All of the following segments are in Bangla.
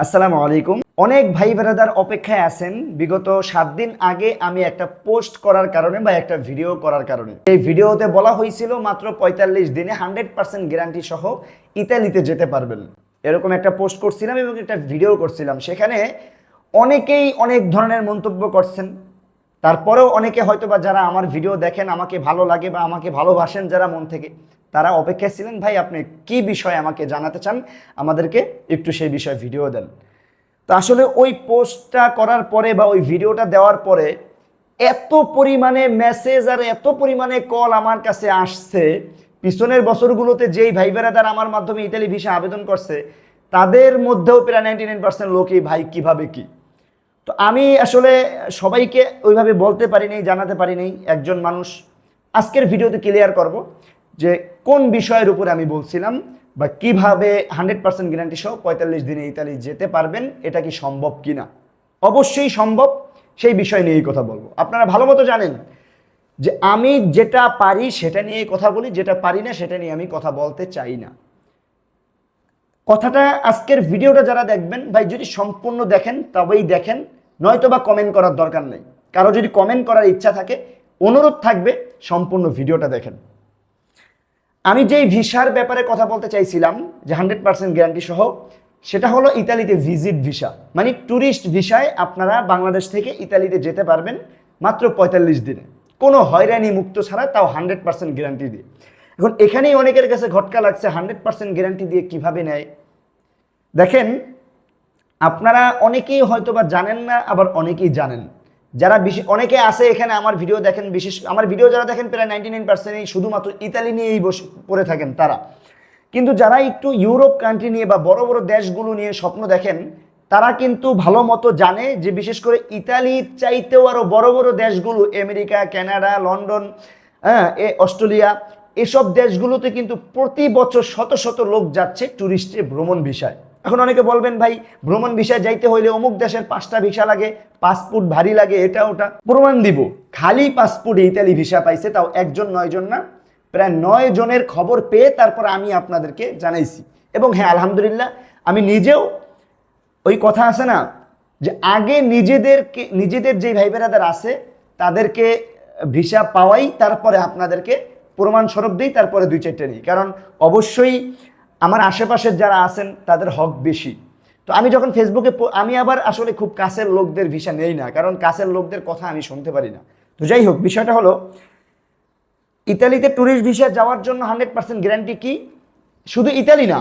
আসসালামু আলাইকুম। অনেক ভাই বেড়াদার অপেক্ষায় আছেন। বিগত সাত দিন আগে আমি একটা পোস্ট করার কারণে বা একটা ভিডিও করার কারণে। এই ভিডিওতে বলা হয়েছিল মাত্র পঁয়তাল্লিশ দিনে হান্ড্রেড পার্সেন্ট গ্যারান্টি সহ ইতালিতে যেতে পারবেন। এরকম একটা পোস্ট করছিলাম এবং একটা ভিডিও করছিলাম। সেখানে অনেকেই অনেক ধরনের মন্তব্য করছেন। তারপরেও অনেকে হয়তো বা যারা আমার ভিডিও দেখেন, আমাকে ভালো লাগে বা আমাকে ভালোবাসেন যারা মন থেকে, তারা অপেক্ষায় ছিলেন, ভাই, আপনি কি বিষয় আমাকে জানাতে চান? আমাদেরকে একটু সেই বিষয়ে ভিডিও দেন। তো আসলে ওই পোস্টটা করার পরে বা ওই ভিডিওটা দেওয়ার পরে এত পরিমাণে মেসেজ আর এত পরিমাণে কল আমার কাছে আসছে, পিছনের বছরগুলোতে যেই ভাই বেড়াদার আমার মাধ্যমে ইতালি ভিসা আবেদন করছে, তাদের মধ্যেও প্রায় নাইনটি নাইন পার্সেন্ট লোকই, ভাই, কীভাবে কি? তো আমি আসলে সবাইকে ওইভাবে বলতে পারিনি, জানাতে পারিনি, একজন মানুষ। আজকের ভিডিওতে ক্লিয়ার করব যে কোন বিষয়ের উপরে আমি বলছিলাম বা কীভাবে হান্ড্রেড পার্সেন্ট গ্যারান্টি সহ পঁয়তাল্লিশ দিনে ইতালি যেতে পারবেন, এটা কি সম্ভব কি না অবশ্যই সম্ভব, সেই বিষয় নিয়েই কথা বলব। আপনারা ভালো মতো জানেন যে আমি যেটা পারি সেটা নিয়ে কথা বলি, যেটা পারি না সেটা নিয়ে আমি কথা বলতে চাই না। কথাটা আজকের ভিডিওটা যারা দেখবেন, ভাই যদি সম্পূর্ণ দেখেন, তবেই দেখেন নয়তো বা কমেন্ট করার দরকার নেই। কারও যদি কমেন্ট করার ইচ্ছা থাকে, অনুরোধ থাকবে, সম্পূর্ণ ভিডিওটা দেখেন। আমি যেই ভিসার ব্যাপারে কথা বলতে চাইছিলাম, যে হান্ড্রেড পার্সেন্ট গ্যারান্টি সহ, সেটা হলো ইতালিতে ভিজিট ভিসা মানে ট্যুরিস্ট ভিসায় আপনারা বাংলাদেশ থেকে ইতালিতে যেতে পারবেন মাত্র পঁয়তাল্লিশ দিনে। কোনো হয়রানি মুক্ত ছাড়া তাও হান্ড্রেড পার্সেন্ট গ্যারান্টি দিয়ে। এখন এখানেই অনেকের কাছে ঘটকা লাগছে, হান্ড্রেড পার্সেন্ট গ্যারান্টি দিয়ে কীভাবে নেয়? দেখেন আপনারা অনেকেই হয়তো বা জানেন না, আবার অনেকেই জানেন। যারা বিশেষ অনেকে আছে এখানে আমার ভিডিও দেখেন, বিশেষ আমার ভিডিও যারা দেখেন, প্রায় নাইনটি নাইন পার্সেন্টই শুধুমাত্র ইতালি নিয়েই বসে পড়ে থাকেন তারা। কিন্তু যারা একটু ইউরোপ কান্ট্রি নিয়ে বা বড় বড় দেশগুলো নিয়ে স্বপ্ন দেখেন, তারা কিন্তু ভালো মতো জানে যে বিশেষ করে ইতালির চাইতেও আরও বড় বড় দেশগুলো, আমেরিকা, কানাডা, লন্ডন হ্যাঁ এ অস্ট্রেলিয়া, এসব দেশগুলোতে কিন্তু প্রতি বছর শত শত লোক যাচ্ছে ট্যুরিস্টে ভ্রমণ বিষয়। এখন অনেকে বলবেন, ভাই, ভ্রমণ ভিসায় যাইতে হইলে অমুক দেশের পাঁচটা ভিসা লাগে, পাসপোর্ট ভারী লাগে, এটা ওটা। প্রমাণ দিব। খালি পাসপোর্টে ইতালি ভিসা পাইছে, তাও একজন, নয় জন না। প্রায় নয় জনের খবর পেয়ে তারপর আমি আপনাদেরকে জানাইছি। এবং হ্যাঁ আলহামদুলিল্লাহ, আমি নিজেও ওই কথা আছে না, যে আগে নিজেদেরকে, নিজেদের যে ভাই বেড়াদার আছে, তাদেরকে ভিসা পাওয়াই, তারপরে আপনাদেরকে প্রমাণস্বরূপ দিই, তারপরে দুই চারটে নিই। কারণ অবশ্যই আমার আশেপাশের যারা আছেন, তাদের হক বেশি। তো আমি যখন ফেসবুকে আমি আবার আসলে খুব কাছের লোকদের ভিসা নেই না, কারণ কাছের লোকদের কথা আমি শুনতে পারি না। তো যাই হোক, বিষয়টা হলো, ইতালিতে ট্যুরিস্ট ভিসা যাওয়ার জন্য হান্ড্রেড পার্সেন্ট গ্যারান্টি কি? শুধু ইতালি না,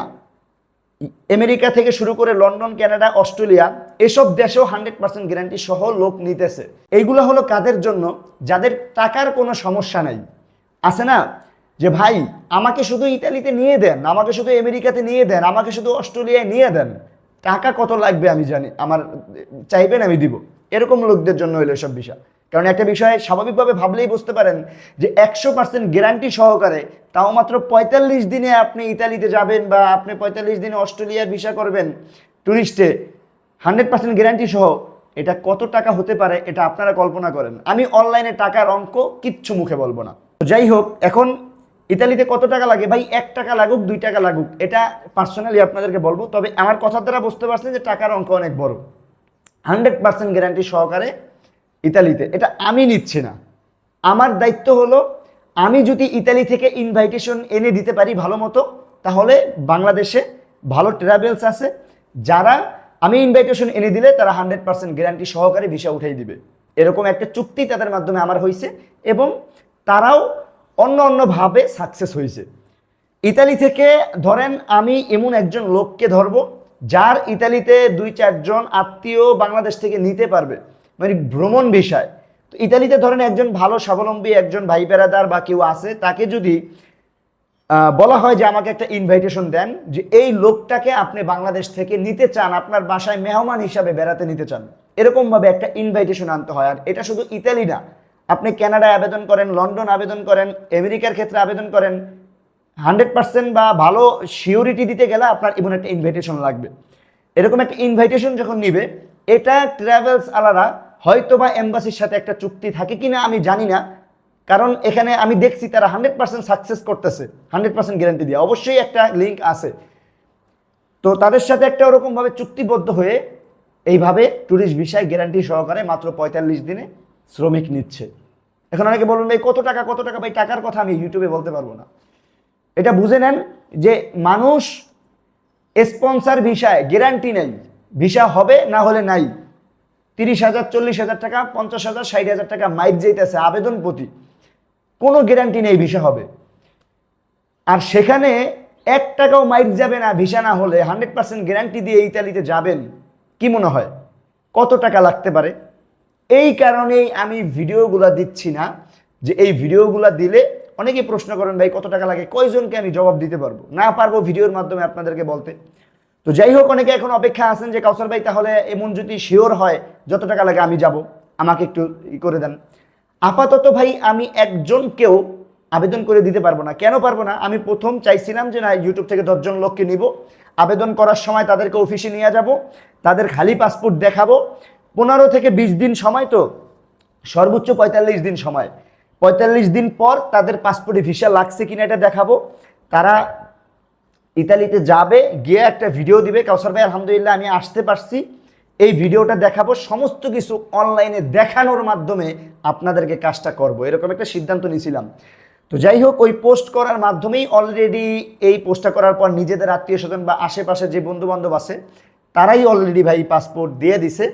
আমেরিকা থেকে শুরু করে লন্ডন, কানাডা, অস্ট্রেলিয়া, এসব দেশেও হান্ড্রেড পার্সেন্ট গ্যারান্টি সহ লোক নিতেছে। এইগুলো হলো কাদের জন্য? যাদের টাকার কোনো সমস্যা নাই। আছে না? যে ভাই, আমাকে শুধু ইতালিতে নিয়ে দেন, আমাকে শুধু আমেরিকাতে নিয়ে দেন, আমাকে শুধু অস্ট্রেলিয়ায় নিয়ে দেন, টাকা কত লাগবে আমি জানি, আমার, চাইবেন আমি দিব। এরকম লোকদের জন্য হলো এসব বিষয়। কারণ একটা বিষয়ে স্বাভাবিকভাবে ভাবলেই বুঝতে পারেন যে একশো পার্সেন্ট গ্যারান্টি সহকারে তাও মাত্র পঁয়তাল্লিশ দিনে আপনি ইতালিতে যাবেন বা আপনি পঁয়তাল্লিশ দিনে অস্ট্রেলিয়ার ভিসা করবেন ট্যুরিস্টে হান্ড্রেড পার্সেন্ট গ্যারান্টি সহ এটা কত টাকা হতে পারে এটা আপনারা কল্পনা করেন। আমি অনলাইনে টাকার অঙ্ক কিচ্ছু মুখে বলব না। যাই হোক, এখন ইতালিতে কত টাকা লাগে? ভাই, এক টাকা লাগুক, দুই টাকা লাগুক, এটা পার্সোনালি আপনাদেরকে বলব। তবে আমার কথার দ্বারা বুঝতে পারছেন যে টাকার অঙ্ক অনেক বড়। হান্ড্রেড পার্সেন্ট গ্যারান্টি সহকারে ইতালিতে। এটা আমি নিচ্ছি না। আমার দায়িত্ব হলো, আমি যদি ইতালি থেকে ইনভাইটেশন এনে দিতে পারি ভালো মতো, তাহলে বাংলাদেশে ভালো ট্রাভেলস আছে। যারা আমি ইনভাইটেশন এনে দিলে তারা হান্ড্রেড পার্সেন্ট গ্যারান্টি সহকারে ভিসা উঠাই দিবে। এরকম একটা চুক্তি তাদের মাধ্যমে আমার হয়েছে এবং তারাও অন্য অন্যভাবে সাকসেস হয়েছে। ইতালি থেকে ধরেন আমি এমন একজন লোককে ধরবো, যার ইতালিতে দুই চারজন আত্মীয় বাংলাদেশ থেকে নিতে পারবে মানে ভ্রমণ বিষয়। তো ইতালিতে ধরেন একজন ভালো, স্বাবলম্বী, একজন ভাই বেড়াদার বা কেউ আছে, তাকে যদি বলা হয় যে আমাকে একটা ইনভাইটেশন দেন যে এই লোকটাকে আপনি বাংলাদেশ থেকে নিতে চান, আপনার বাসায় মেহমান হিসাবে বেড়াতে নিতে চান। এরকমভাবে একটা ইনভাইটেশন আনতে হয়, আর এটা শুধু ইতালি না আপনি কানাডায় আবেদন করেন, লন্ডন আবেদন করেন, আমেরিকার ক্ষেত্রে আবেদন করেন, হান্ড্রেড পার্সেন্ট বা ভালো সিওরিটি দিতে গেলে আপনার এমন একটা ইনভাইটেশন লাগবে। এরকম একটা ইনভাইটেশন যখন নিবে, এটা ট্রাভেলস আলাদা হয়তো বা এম্বাসির সাথে একটা চুক্তি থাকে কিনা আমি জানি না, কারণ এখানে আমি দেখছি তারা হান্ড্রেড পার্সেন্ট সাকসেস করতেছে, হান্ড্রেড পার্সেন্ট গ্যারান্টি দিয়ে। অবশ্যই একটা লিঙ্ক আছে। তো তো তাদের সাথে একটা ওরকমভাবে চুক্তিবদ্ধ হয়ে, এইভাবে ট্যুরিস্ট ভিসায় গ্যারান্টি সহকারে মাত্র পঁয়তাল্লিশ দিনে শ্রমিক নিচ্ছে। এখন অনেকে বলবেন, ভাই, কত টাকা কত টাকা? ভাই, টাকার কথা আমি ইউটিউবে বলতে পারব না। এটা বুঝে নেন যে মানুষ স্পন্সার ভিসায় গ্যারান্টি নেই, ভিসা হবে না হলে নাই। তিরিশ হাজার, চল্লিশ হাজার টাকা, পঞ্চাশ হাজার, ষাট হাজার টাকা মাইক যেতেছে আবেদন প্রতি কোনো গ্যারান্টি নেই ভিসা হবে। আর সেখানে এক টাকাও মাইক যাবে না, ভিসা না হলে। হান্ড্রেড পার্সেন্ট গ্যারান্টি দিয়ে ইতালিতে যাবেন, কি মনে হয়? কত টাকা লাগতে পারে? এই কারণেই আমি ভিডিওগুলা দিচ্ছি না যে এই ভিডিওগুলা দিলে অনেকেই প্রশ্ন করেন, ভাই, কত টাকা লাগে? কয়জনকে আমি জবাব দিতে পারব? না পারব ভিডিওর মাধ্যমে আপনাদেরকে বলতে। তো যাই হোক, অনেকে এখন অপেক্ষা আছেন যে, কাউসার ভাই, তাহলে এমন যদি শিওর হয় যত টাকা লাগে আমি যাব। আমাকে একটু ই করে দেন। আপাতত ভাই, আমি একজনকেও আবেদন করে দিতে পারব না। কেন পারব না? আমি প্রথম চাইছিলাম যে, না ইউটিউব থেকে দশজন লোককে নিব। আবেদন করার সময় তাদেরকে অফিসে নিয়ে যাব। তাদের খালি পাসপোর্ট দেখাবো। পনেরো থেকে বিশ দিন সময় তো, সর্বোচ্চ পঁয়তাল্লিশ দিন সময়। পঁয়তাল্লিশ দিন পর তাদের পাসপোর্টে ভিসা লাগছে কিনা এটা দেখাবো। তারা ইতালিতে যাবে, গিয়ে একটা ভিডিও দিবে। কাউসার ভাই, আলহামদুলিল্লাহ, আমি আসতে পারছি। এই ভিডিওটা দেখাবো। সমস্ত কিছু অনলাইনে দেখানোর মাধ্যমে আপনাদেরকে কাজটা করব। এরকম একটা সিদ্ধান্ত নিয়েছিলাম তো যাই হোক, ওই পোস্ট করার মাধ্যমেই অলরেডি এই পোস্টটা করার পর নিজেদের আত্মীয় স্বজন বা আশেপাশে যে বন্ধু বান্ধব আছে, তারাই অলরেডি ভাই পাসপোর্ট দিয়ে দিছে।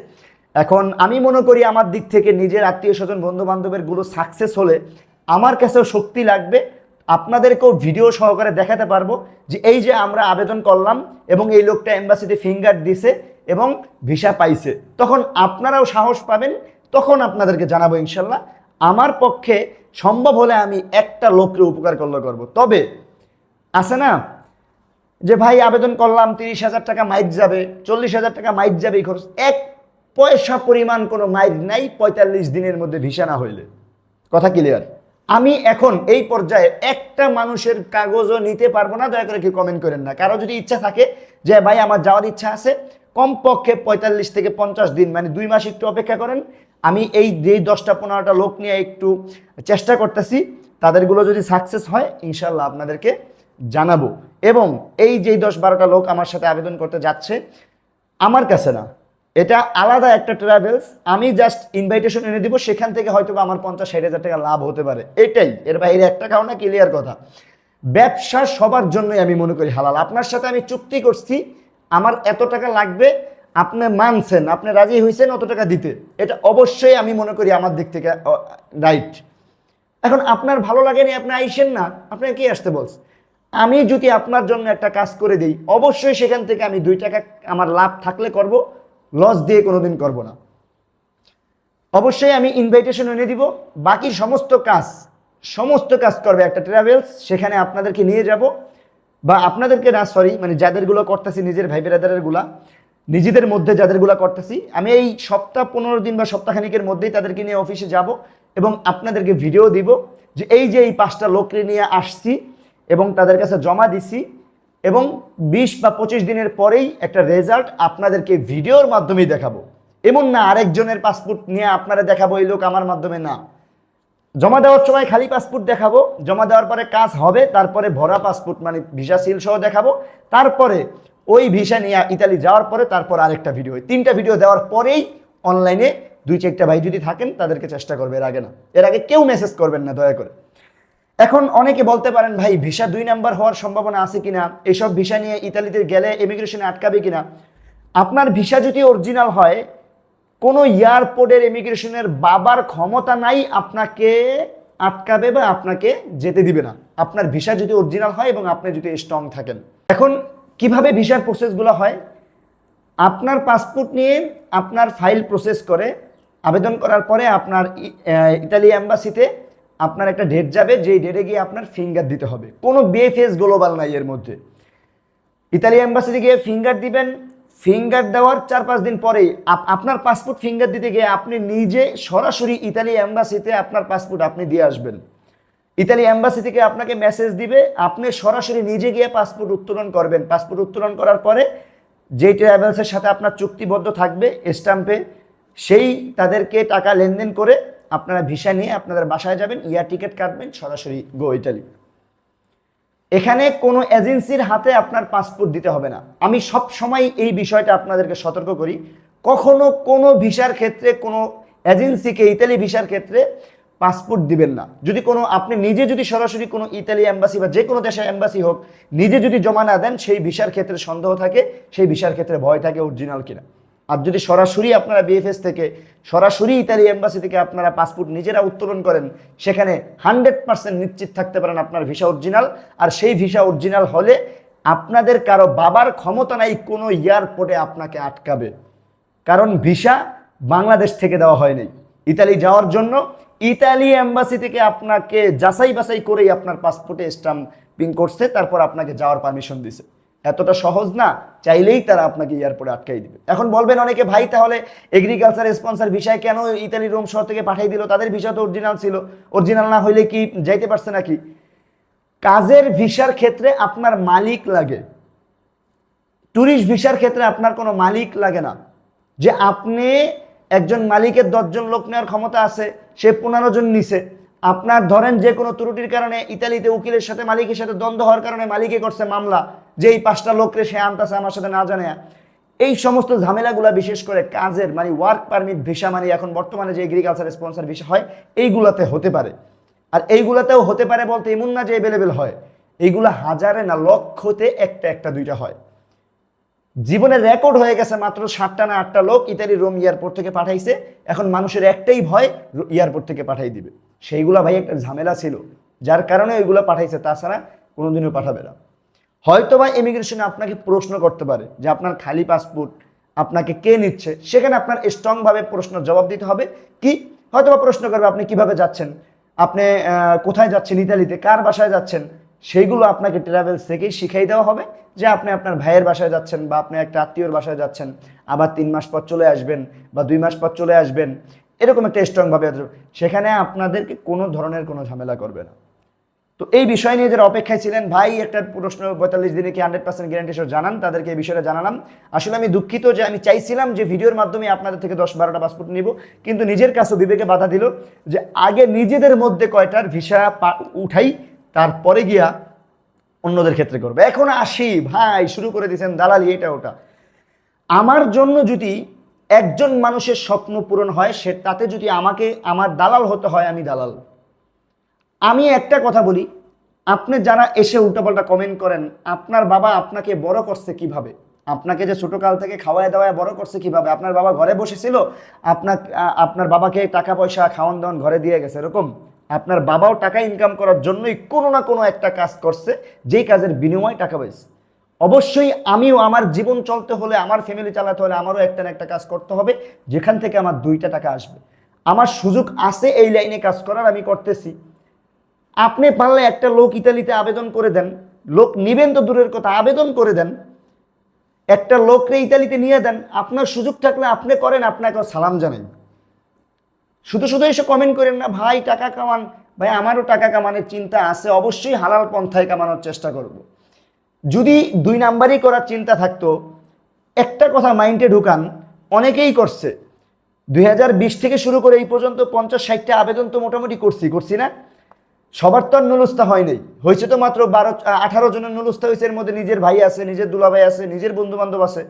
এখন আমি মনে করি আমার দিক থেকে নিজের আত্মীয় স্বজন বন্ধু বান্ধবেরগুলো সাকসেস হলে আমার কাছেও শক্তি লাগবে। আপনাদেরকেও ভিডিও সহকারে দেখাতে পারব যে এই যে আমরা আবেদন করলাম এবং এই লোকটা এম্বাসিতে ফিঙ্গার দিছে এবং ভিসা পাইছে। তখন আপনারাও সাহস পাবেন, তখন আপনাদেরকে জানাব ইনশাল্লাহ। আমার পক্ষে সম্ভব হলে আমি একটা লোককে উপকার করলে করব। তবে আছে না যে ভাই আবেদন করলাম, তিরিশ হাজার টাকা মাইক যাবে, চল্লিশ হাজার টাকা মাইক যাবে, এই খরচ, এক পয়সা পরিমাণ কোনো মাইক নাই, পঁয়তাল্লিশ দিনের মধ্যে ভিসা না হইলে। কথা ক্লিয়ার আমি এখন এই পর্যায়ে একটা মানুষের কাগজও নিতে পারব না, দয়া করে কেউ কমেন্ট করেন না। কারও যদি ইচ্ছা থাকে যে, ভাই, আমার যাওয়ার ইচ্ছা আছে। কমপক্ষে পঁয়তাল্লিশ থেকে পঞ্চাশ দিন মানে দুই মাস একটু অপেক্ষা করেন। আমি এই যেই দশটা পনেরোটা লোক নিয়ে একটু চেষ্টা করতেছি, তাদেরগুলো যদি সাকসেস হয় ইনশাল্লাহ আপনাদেরকে জানাব। এবং এই যেই দশ বারোটা লোক আমার সাথে আবেদন করতে যাচ্ছে, আমার কাছে না। এটা আলাদা একটা ট্রাভেলস আমি জাস্ট ইনভাইটেশন এনে দিব, সেখান থেকে হয়তো আমার পঞ্চাশ, ষাট হাজার টাকা লাভ হতে পারে। এটাই, এর বাইরে একটা কারণ না ক্লিয়ার কথা। ব্যবসা সবার জন্যই আমি মনে করি হালাল। আপনার সাথে আমি চুক্তি করছি, আমার এত টাকা লাগবে, আপনি মানছেন, আপনি রাজি হয়েছেন অত টাকা দিতে। এটা অবশ্যই আমি মনে করি আমার দিক থেকে রাইট এখন আপনার ভালো লাগেনি, আপনি আইসেন না আপনাকে কি আসতে বলছে? আমি যদি আপনার জন্য একটা কাজ করে দিই, অবশ্যই সেখান থেকে আমি দুই টাকা আমার লাভ থাকলে করব লস দিয়ে কোনোদিন করব না। অবশ্যই আমি ইনভাইটেশন এনে দিব। বাকি সমস্ত কাজ সমস্ত কাজ করবে একটা ট্রাভেলস সেখানে আপনাদেরকে নিয়ে যাব। বা আপনাদেরকে না সরি মানে যাদেরগুলো করতেছি, নিজের ভাই বেরাদারেরগুলা, নিজেদের মধ্যে যাদেরগুলো করতেছি, আমি এই সপ্তাহ পনেরো দিন বা সপ্তাহখানিকের মধ্যেই তাদেরকে নিয়ে অফিসে যাব এবং আপনাদেরকে ভিডিও দিব যে এই যে এই পাঁচটা লোককে নিয়ে আসছি এবং তাদের কাছে জমা দিছি এবং বিশ বা পঁচিশ দিনের পরেই একটা রেজাল্ট আপনাদেরকে ভিডিওর মাধ্যমেই দেখাবো। এমন না আরেকজনের পাসপোর্ট নিয়ে আপনারা দেখাবো, এই লোক আমার মাধ্যমে না। জমা দেওয়ার সময় খালি পাসপোর্ট দেখাবো, জমা দেওয়ার পরে কাজ হবে, তারপরে ভরা পাসপোর্ট মানে ভিসা সিল সহ দেখাবো, তারপরে ওই ভিসা নিয়ে ইতালি যাওয়ার পরে তারপর আরেকটা ভিডিও তিনটা ভিডিও দেওয়ার পরেই অনলাইনে দুই চারটা ভাই যদি থাকেন, তাদেরকে চেষ্টা করবে এর আগে না। এর আগে কেউ মেসেজ করবেন না, দয়া করে। এখন অনেকে বলতে পারেন, ভাই, ভিসা দুই নাম্বার হওয়ার সম্ভাবনা আছে কিনা? এসব ভিসা নিয়ে ইতালিতে গেলে ইমিগ্রেশনে আটকাবে কিনা? আপনার ভিসা যদি অরিজিনাল হয়, কোনো এয়ারপোর্টের ইমিগ্রেশনের বাবার ক্ষমতা নাই আপনাকে আটকাবে বা আপনাকে যেতে দিবে না। আপনার ভিসা যদি অরিজিনাল হয় এবং আপনি যদি স্ট্রং থাকেন। এখন কীভাবে ভিসার প্রসেসগুলো হয়? আপনার পাসপোর্ট নিয়ে আপনার ফাইল প্রসেস করে আবেদন করার পরে আপনার ইতালি অ্যাম্বাসিতে আপনার একটা ডেট যাবে, যেই ডেটে গিয়ে আপনার ফিঙ্গার দিতে হবে। কোনো বিএফএস গ্লোবাল নাই এর মধ্যে। ইতালি অ্যাম্বাসিতে গিয়ে ফিঙ্গার দিবেন ফিঙ্গার দেওয়ার চার পাঁচ দিন পরেই আপ- আপনার পাসপোর্ট ফিঙ্গার দিতে গিয়ে আপনি নিজে সরাসরি ইতালি অ্যাম্বাসিতে আপনার পাসপোর্ট আপনি দিয়ে আসবেন। ইতালি অ্যাম্বাসি থেকে আপনাকে মেসেজ দিবে, আপনি সরাসরি নিজে গিয়ে পাসপোর্ট উত্তোলন করবেন। পাসপোর্ট উত্তোলন করার পরে যেই ট্রাভেলসের সাথে আপনার চুক্তিবদ্ধ থাকবে স্টাম্পে সেই তাদেরকে টাকা লেনদেন করে আপনারা ভিসা নিয়ে আপনাদের বাসায় যাবেন, ইয়ার টিকিট কাটবেন, সরাসরি গো ইটালি এখানে কোনো এজেন্সির হাতে আপনার পাসপোর্ট দিতে হবে না। আমি সব সময় এই বিষয়টা আপনাদেরকে সতর্ক করি। কখনো কোনো ভিসার ক্ষেত্রে, কোনো এজেন্সিকে ইতালি ভিসার ক্ষেত্রে পাসপোর্ট দিবেন না। যদি কোনো, আপনি নিজে যদি সরাসরি কোনো ইতালি এম্বাসি বা যে কোনো দেশের অ্যাম্বাসি হোক, নিজে যদি জমা না দেন, সেই ভিসার ক্ষেত্রে সন্দেহ থাকে, সেই ভিসার ক্ষেত্রে ভয় থাকে অরিজিনাল কিনা। আর যদি সরাসরি আপনারা বিএফএস থেকে, সরাসরি ইতালি এম্বাসি থেকে আপনারা পাসপোর্ট নিজেরা উত্তোলন করেন, সেখানে হান্ড্রেড পার্সেন্ট নিশ্চিত থাকতে পারেন আপনার ভিসা অরিজিনাল আর সেই ভিসা অরিজিনাল হলে আপনাদের কারও বাবার ক্ষমতা নাই কোনো এয়ারপোর্টে আপনাকে আটকাবে। কারণ ভিসা বাংলাদেশ থেকে দেওয়া হয়নি ইতালি যাওয়ার জন্য ইতালি এম্বাসি থেকে আপনাকে যাচাই বাছাই করেই আপনার পাসপোর্টে স্টাম্পিং করছে, তারপর আপনাকে যাওয়ার পারমিশন দিছে। এতটা সহজ না, চাইলেই তারা আপনাকে এয়ারপোর্টে আটকাই দিবে। এখন বলবেন অনেকে, ভাই, তাহলে এগ্রিকালচার স্পন্সর ভিসায় কেন ইতালি রোম শহর থেকে পাঠিয়ে দিল? তাদের ভিসা তো অরিজিনাল ছিল। অরিজিনাল না হইলে কি যাইতে পারছে নাকি? কাজের ভিসার ক্ষেত্রে আপনার মালিক লাগে। ট্যুরিস্ট ভিসার ক্ষেত্রে আপনার কোনো মালিক লাগে না। যে আপনি একজন মালিকের দশজন লোক নেওয়ার ক্ষমতা আছে, সে পনেরো জন নিছে। আপনার ধরেন যে কোনো ত্রুটির কারণে ইতালিতে উকিলের সাথে, মালিকের সাথে দ্বন্দ্ব হওয়ার কারণে মালিকে করছে মামলা যে এই পাঁচটা লোকরে সে আনতেছে আমার সাথে না জানে। এই সমস্ত ঝামেলাগুলা বিশেষ করে কাজের মানে ওয়ার্ক পারমিট ভিসা মানে এখন বর্তমানে যে এগ্রিকালচার স্পন্সর ভিসা হয়, এইগুলাতে হতে পারে। আর এইগুলাতেও হতে পারে বলতে এমন না যে অ্যাভেলেবেল হয়। এইগুলা হাজারে না লক্ষতে একটা একটা, দুইটা হয়। জীবনের রেকর্ড হয়ে গেছে মাত্র সাতটা না আটটা লোক ইতালি রোম এয়ারপোর্ট থেকে পাঠাইছে। এখন মানুষের একটাই ভয় এয়ারপোর্ট থেকে পাঠাই দিবে। সেইগুলা ভাই একটা ঝামেলা ছিল, যার কারণে ওইগুলো পাঠাইছে, তাছাড়া কোনোদিনও পাঠাবে না। হয়তো বা ইমিগ্রেশনে আপনাকে প্রশ্ন করতে পারে যে আপনার খালি পাসপোর্ট আপনাকে কে নিচ্ছে? সেখানে আপনার স্ট্রংভাবে প্রশ্ন জবাব দিতে হবে, কি হয়তো বা প্রশ্ন করবে আপনি কীভাবে যাচ্ছেন? আপনি কোথায় যাচ্ছেন ইতালিতে? কার বাসায় যাচ্ছেন? সেইগুলো আপনাকে ট্রাভেলস থেকেই শিখাই দেওয়া হবে যে আপনি আপনার ভাইয়ের বাসায় যাচ্ছেন বা আপনি একটা আত্মীয়র বাসায় যাচ্ছেন, আবার তিন মাস পর চলে আসবেন বা দুই মাস পর চলে আসবেন। এরকম একটা স্ট্রংভাবে সেখানে আপনাদেরকে কোনো ধরনের কোনো ঝামেলা করবে না। তো এই বিষয় নিয়ে যারা অপেক্ষায় ছিলেন, ভাই, একটা প্রশ্ন, পঁয়তাল্লিশ দিনে কি হান্ড্রেড পার্সেন্ট গ্যারান্টি সহ জানান? তাদেরকে এই বিষয়টা জানালাম। আসলে আমি দুঃখিত যে আমি চাইছিলাম যে ভিডিওর মাধ্যমে আপনাদের থেকে দশ বারোটা পাসপোর্ট নিব, কিন্তু নিজের কাছেও বিবেকে বাধা দিল যে আগে নিজেদের মধ্যে কয়টার ভিসা উঠাই, তারপরে গিয়া অন্যদের ক্ষেত্রে করবে। এখন আসি, ভাই, শুরু করে দিয়েছেন দালালি এটা ওটা। আমার জন্য যদি একজন মানুষের স্বপ্ন পূরণ হয়, সে তাতে যদি আমাকে, আমার দালাল হতে হয়, আমি দালাল। আমি একটা কথা বলি, আপনি যারা এসে উল্টাপাল্টা কমেন্ট করেন, আপনার বাবা আপনাকে বড় করছে কীভাবে? আপনাকে যে ছোটকাল থেকে খাওয়ায় দাওয়ায় বড় করছে কীভাবে? আপনার বাবা ঘরে বসেছিল আপনার আপনার বাবাকে টাকা পয়সা, খাওয়ান দাওয়ান ঘরে দিয়ে গেছে, এরকম? আপনার বাবাও টাকা ইনকাম করার জন্যই কোনো না কোনো একটা কাজ করছে, যেই কাজের বিনিময়ে টাকা পাইছে। অবশ্যই আমিও আমার জীবন চলতে হলে, আমার ফ্যামিলি চালাতে হলে আমারও একটা না একটা কাজ করতে হবে। যেখান থেকে আমার দুইটা টাকা আসবে। আমার সুযোগ আছে এই লাইনে কাজ করার, আমি করতেছি। আপনি পারলে একটা লোক ইতালিতে আবেদন করে দেন। লোক নিবেন তো দূরের কথা, আবেদন করে দেন। একটা লোকরে ইতালিতে নিয়ে দেন। আপনার সুযোগ থাকলে আপনি করেন আপনাকে সালাম জানাই শুধু শুধু এসে কমেন্ট করেন না, ভাই, টাকা কামান। ভাই, আমারও টাকা কামানোর চিন্তা আছে, অবশ্যই হালাল পন্থায় কামানোর চেষ্টা করব। যদি দুই নাম্বারই করার চিন্তা থাকতো, একটা কথা মাইন্ডে ঢুকান, অনেকেই করছে। দুই হাজার বিশ থেকে শুরু করে এই পর্যন্ত পঞ্চাশ ষাটটা আবেদন তো মোটামুটি করছি করছি না? সবার তো আর নুলুস্তা হয় নাই। হয়েছে তো মাত্র বারো, আঠারো জনের নুলুস্তা হয়েছে, এর মধ্যে নিজের ভাই আছে, নিজের দুলাভাই আছে, নিজের বন্ধু বান্ধব আছে।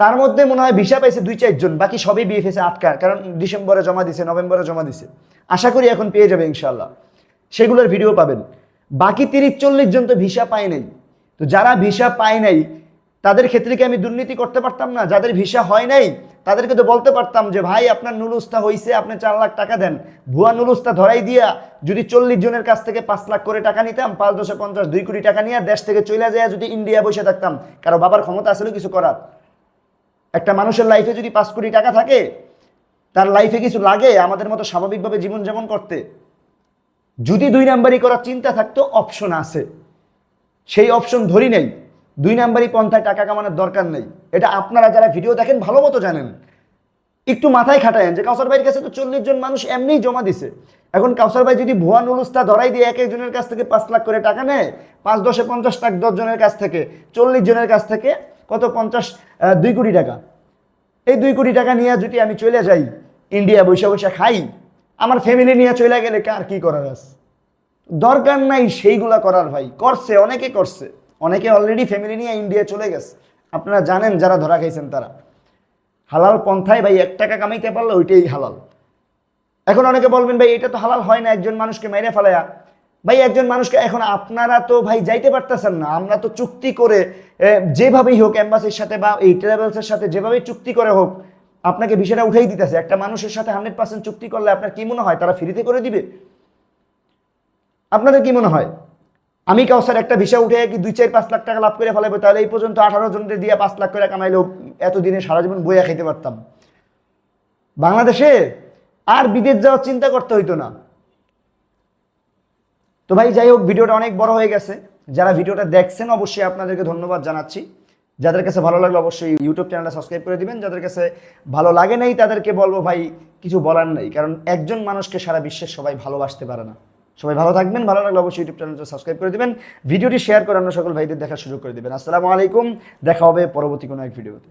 তার মধ্যে মনে হয় ভিসা পাইছে দুই চারজন বাকি সবই বিএফএসে আটকা, কারণ ডিসেম্বরে জমা দিছে, নভেম্বরে জমা দিছে। আশা করি এখন পেয়ে যাবে ইনশাল্লাহ সেগুলোর ভিডিও পাবেন। বাকি তিরিশ চল্লিশ জন তো ভিসা পায় নাই। তো যারা ভিসা পায় নাই, তাদের ক্ষেত্রে কি আমি দুর্নীতি করতে পারতাম না? যাদের ভিসা হয় নাই, তাদেরকে তো বলতে পারতাম যে, ভাই, আপনার নুলুস্তা হইছে, আপনি চার লাখ টাকা দেন। ভুয়া নুলুস্তা ধরাই দিয়া যদি চল্লিশ জনের কাছ থেকে পাঁচ লাখ করে টাকা নিতাম, পাঁচ দশে পঞ্চাশ দুই কোটি টাকা নিয়ে দেশ থেকে চলে যায় যদি ইন্ডিয়া বসে থাকতাম, কারও বাবার ক্ষমতা আসলে কিছু করার। একটা মানুষের লাইফে যদি পাঁচ কোটি টাকা থাকে, তার লাইফে কিছু লাগে, আমাদের মতো স্বাভাবিকভাবে জীবনযাপন করতে। যদি দুই নাম্বারই করার চিন্তা থাকতো অপশন আছে। সেই অপশন ধরি নেই। দুই নাম্বারই পন্থায় টাকা কামানোর দরকার নেই। এটা আপনারা যারা ভিডিও দেখেন, ভালো মতো জানেন। একটু মাথায় খাটায়েন যে কাউসার ভাইয়ের কাছে তো চল্লিশ জন মানুষ এমনিই জমা দিছে। এখন কাউসার ভাই যদি ভুয়া নুলুস্তা ধরাই দিয়ে এক একজনের কাছ থেকে পাঁচ লাখ করে টাকা নেয়, পাঁচ দশে পঞ্চাশ লাখ, দশ জনের কাছ থেকে, চল্লিশ জনের কাছ থেকে কত পঞ্চাশ দুই কোটি টাকা। এই দুই কোটি টাকা নিয়ে যদি আমি চলে যাই ইন্ডিয়া বৈশা বৈশা খাই আমার ফ্যামিলি নিয়ে চলে গেলে কার কি করার আছে? দরকার নাই সেইগুলা করার ভাই। করছে, অনেকে করছে। অনেকে অলরেডি ফ্যামিলি নিয়ে ইন্ডিয়া চলে গেছে। আপনারা জানেন যারা ধরা খাইছেন তারা। হালাল পন্থায় ভাই, এক টাকা কামাইতে পারলে ওইটাই হালাল। এখন অনেকে বলবেন, ভাই, এটা তো হালাল হয় না, একজন মানুষকে মেরে ফেলায়া। ভাই, একজন মানুষকে এখন আপনারা তো ভাই যাইতে পারতেছেন না। আমরা তো চুক্তি করে যেভাবেই হোক এম্বাসির সাথে বা এই ট্রাভেলসের সাথে যেভাবেই চুক্তি করে হোক আপনাকে বিষয়টা উঠেই দিতেছে। একটা মানুষের সাথে হান্ড্রেড পার্সেন্ট চুক্তি করলে আপনার কি মনে হয়? তারা ফ্রিতে করে দিবে? আপনাদের কি মনে হয়? আমি কাউসার একটা ভিসা উঠে কি দুই চার পাঁচ লাখ টাকা লাভ করে ফেলাবো তাহলে এই পর্যন্ত আঠারো জনকে দিয়ে পাঁচ লাখ করে কামাইলেও এতদিনে সারা জীবন বইয়া খাইতে পারতাম। বাংলাদেশে আর বিদেশ যাওয়ার চিন্তা করতে হইতো না। তো ভাই, যাই হোক, ভিডিওটা অনেক বড় হয়ে গেছে। যারা ভিডিওটা দেখছেন, অবশ্যই আপনাদেরকে ধন্যবাদ জানাচ্ছি। যাদের কাছে ভালো লাগল অবশ্যই ইউটিউব চ্যানেলটা সাবস্ক্রাইব করে দিবেন। যাদের কাছে ভালো লাগে নাই, তাদেরকে বলব, ভাই, কিছু বলার নেই। কারণ একজন মানুষকে সারা বিশ্বের সবাই ভালোবাসতে পারে না। সবাই ভালো থাকবেন, ভালো লাগলে অবশ্যই ইউটিউব চ্যানেলটা সাবস্ক্রাইব করে দিবেন। ভিডিওটি শেয়ার করে অন্য সকল ভাইদের দেখার সুযোগ করে দিবেন। আসসালামু আলাইকুম, দেখা হবে পরবর্তী কোনো এক ভিডিওতে